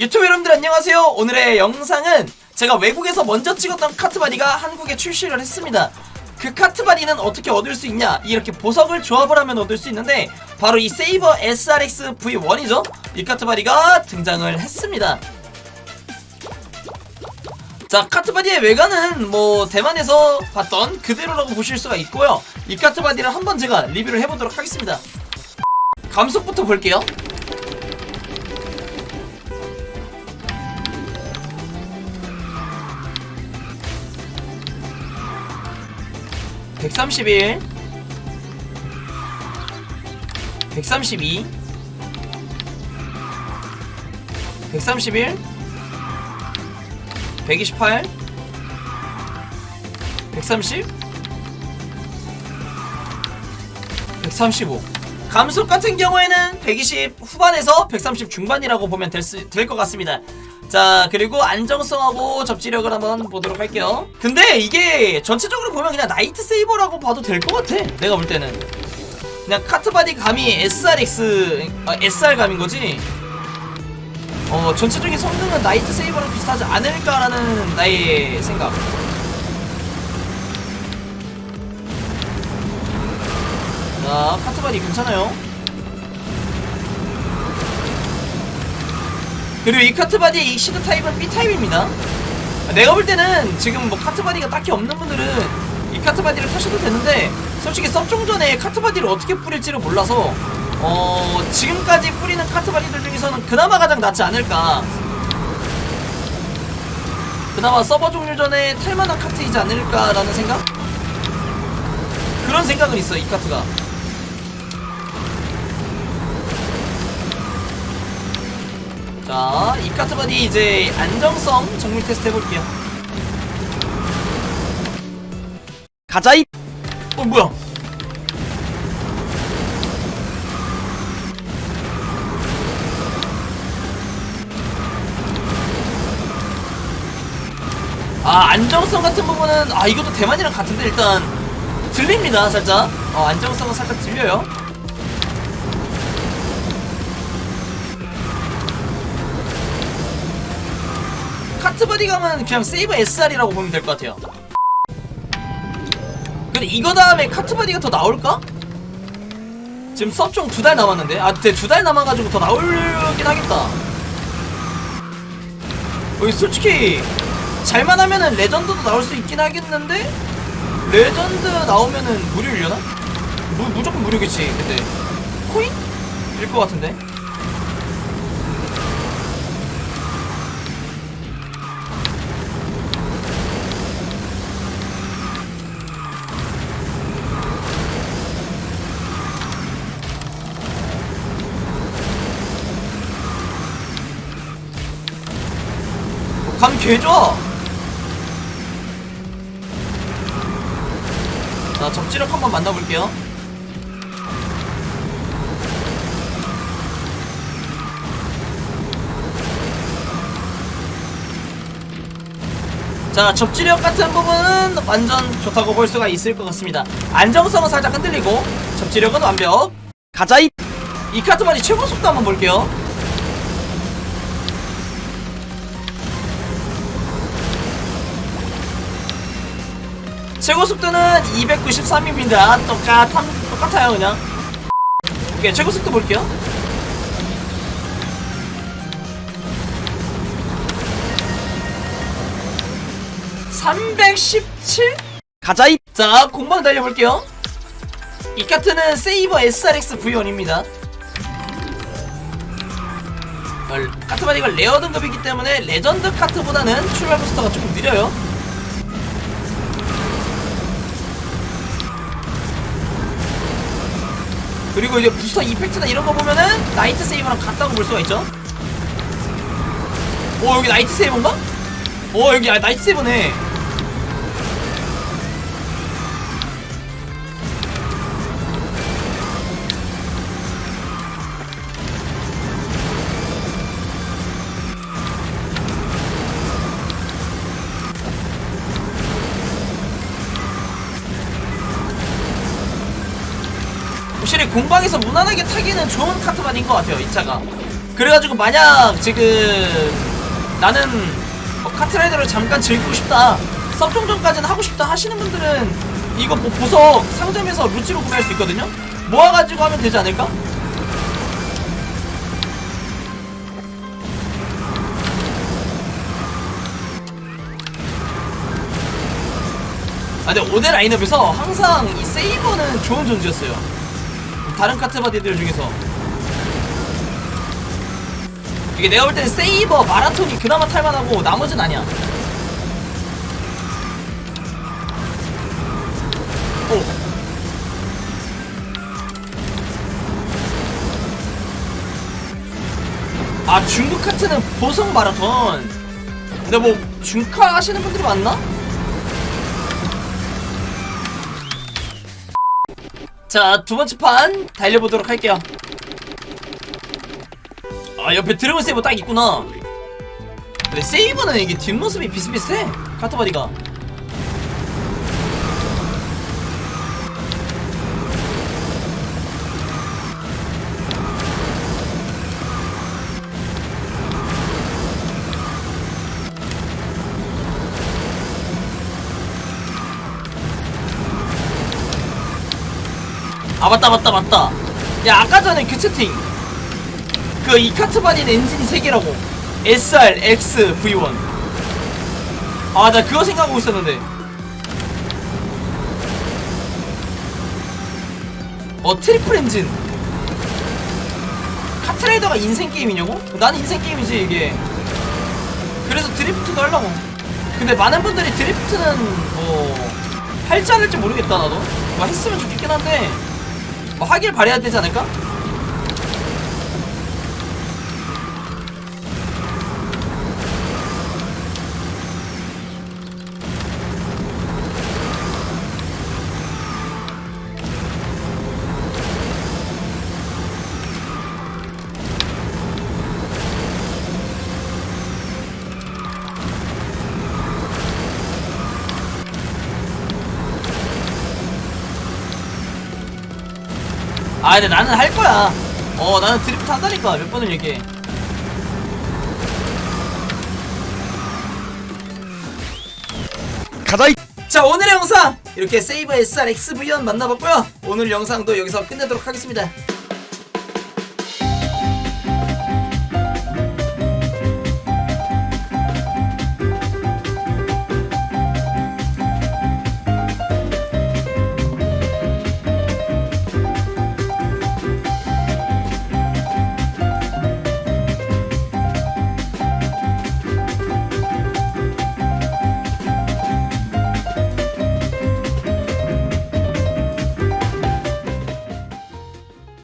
유튜브 여러분들 안녕하세요. 오늘의 영상은 제가 외국에서 먼저 찍었던 카트바디가 한국에 출시를 했습니다. 그 카트바디는 어떻게 얻을 수 있냐? 이렇게 보석을 조합을 하면 얻을 수 있는데 바로 이 세이버 SRX V1이죠. 이 카트바디가 등장을 했습니다. 자, 카트바디의 외관은 뭐 대만에서 봤던 그대로라고 보실 수가 있고요. 이 카트바디를 한번 제가 리뷰를 해보도록 하겠습니다. 감속부터 볼게요. (131) (132) (131) 128 130 135 감속 같은 경우에는 120 후반에서 130 중반이라고 보면 될것 같습니다 자 그리고 안정성하고 접지력을 한번 보도록 할게요 근데 이게 전체적으로 보면 그냥 나이트 세이버라고 봐도 될 것 같아 내가 볼 때는 그냥 카트바디 감이 SRX 아, SR 감인 거지 어 전체적인 성능은 나이트 세이버랑 비슷하지 않을까라는 나의 생각. 자 카트바디 괜찮아요. 그리고 이 카트바디의 이 시드 타입은 B 타입입니다. 내가 볼 때는 지금 뭐 카트바디가 딱히 없는 분들은 이 카트바디를 타셔도 되는데 솔직히 섭종 전에 카트바디를 어떻게 뿌릴지를 몰라서 어 지금까지 뿌리는 카트바디들 중에서는 그나마 가장 낫지 않을까 그나마 서버 종료 전에 탈만한 카트이지 않을까라는 생각? 그런 생각은 있어 이 카트가 자, 이 카트바디 이제 안정성 정밀 테스트 해볼게요. 가자 이 어 뭐야? 아 안정성 같은 부분은 아 이것도 대만이랑 같은데 일단 들립니다 살짝. 어 안정성은 살짝 들려요 카트바디 가면 그냥 세이버 SR이라고 보면 될 것 같아요 근데 이거 다음에 카트바디가 더 나올까? 지금 섭종 두 달 남았는데 아 근데 두 달 남아가지고 더 나올긴 하겠다 여기 솔직히 잘만 하면은 레전드도 나올 수 있긴 하겠는데 레전드 나오면은 무료려나? 무, 무조건 무료겠지 근데 코인? 일 것 같은데 감 개좋아 자 접지력 한번 만나볼게요. 자 접지력 같은 부분은 완전 좋다고 볼 수가 있을 것 같습니다. 안정성은 살짝 흔들리고 접지력은 완벽. 가자이. 이 카트만이 최고 속도 한번 볼게요 최고 속도는 293입니다. 똑같, 똑같아요, 그냥. 오케이, 최고 속도 볼게요. (317) 가자이 자 공방 달려볼게요 이 카트는 세이버 SRX V1입니다 카트 바디가 레어 등급이기 때문에 레전드 카트보다는 출발 부스터가 조금 느려요 그리고 이제 부스터 이펙트나 이런 거 보면은 나이트 세이버랑 같다고 볼 수가 있죠. 오 여기 나이트 세이버인가? 오 여기 아, 나이트 세이버네. 확실히 공방에서 무난하게 타기는 좋은 카트만인 것 같아요 이 차가. 그래가지고 만약 지금 나는 뭐 카트라이더를 잠깐 즐기고 싶다 섭종전까지는 하고 싶다 하시는 분들은 이거 뭐 보석 상점에서 루치로 구매할 수 있거든요? 모아가지고 하면 되지 않을까? 아 근데 5대 라인업에서 항상 이 세이버는 좋은 존재였어요 다른 카트바디들 중에서 이게 내가 볼 때는 세이버 마라톤이 그나마 탈만하고 나머지는 아니야 오. 아 중국 카트는 보석 마라톤 근데 뭐 중카 하시는 분들이 많나? 자, 두 번째 판 달려보도록 할게요. 아, 옆에 드래곤 세이버 딱 있구나. 근데 세이버는 이게 뒷모습이 비슷비슷해. 카트바디가. 아 맞다 맞다 맞다. 야 아까 전에 그 채팅. 그 이 카트바디는 엔진이 3개라고. SR, X, V1 아 나 그거 생각하고 있었는데. 어 트리플 엔진. 카트라이더가 인생 게임이냐고? 난 인생 게임이지 이게. 그래서 드리프트도 하려고. 근데 많은 분들이 드리프트는 뭐 할지 안 할지 모르겠다 나도. 뭐 했으면 좋겠긴 한데 뭐 하길 바래야 되지 않을까? 아 근데 나는 할 거야. 어 나는 드리프트 한다니까. 몇 번을 얘기해. 가다이. 자 오늘의 영상! 이렇게 세이버 SR XV1 만나봤고요. 오늘 영상도 여기서 끝내도록 하겠습니다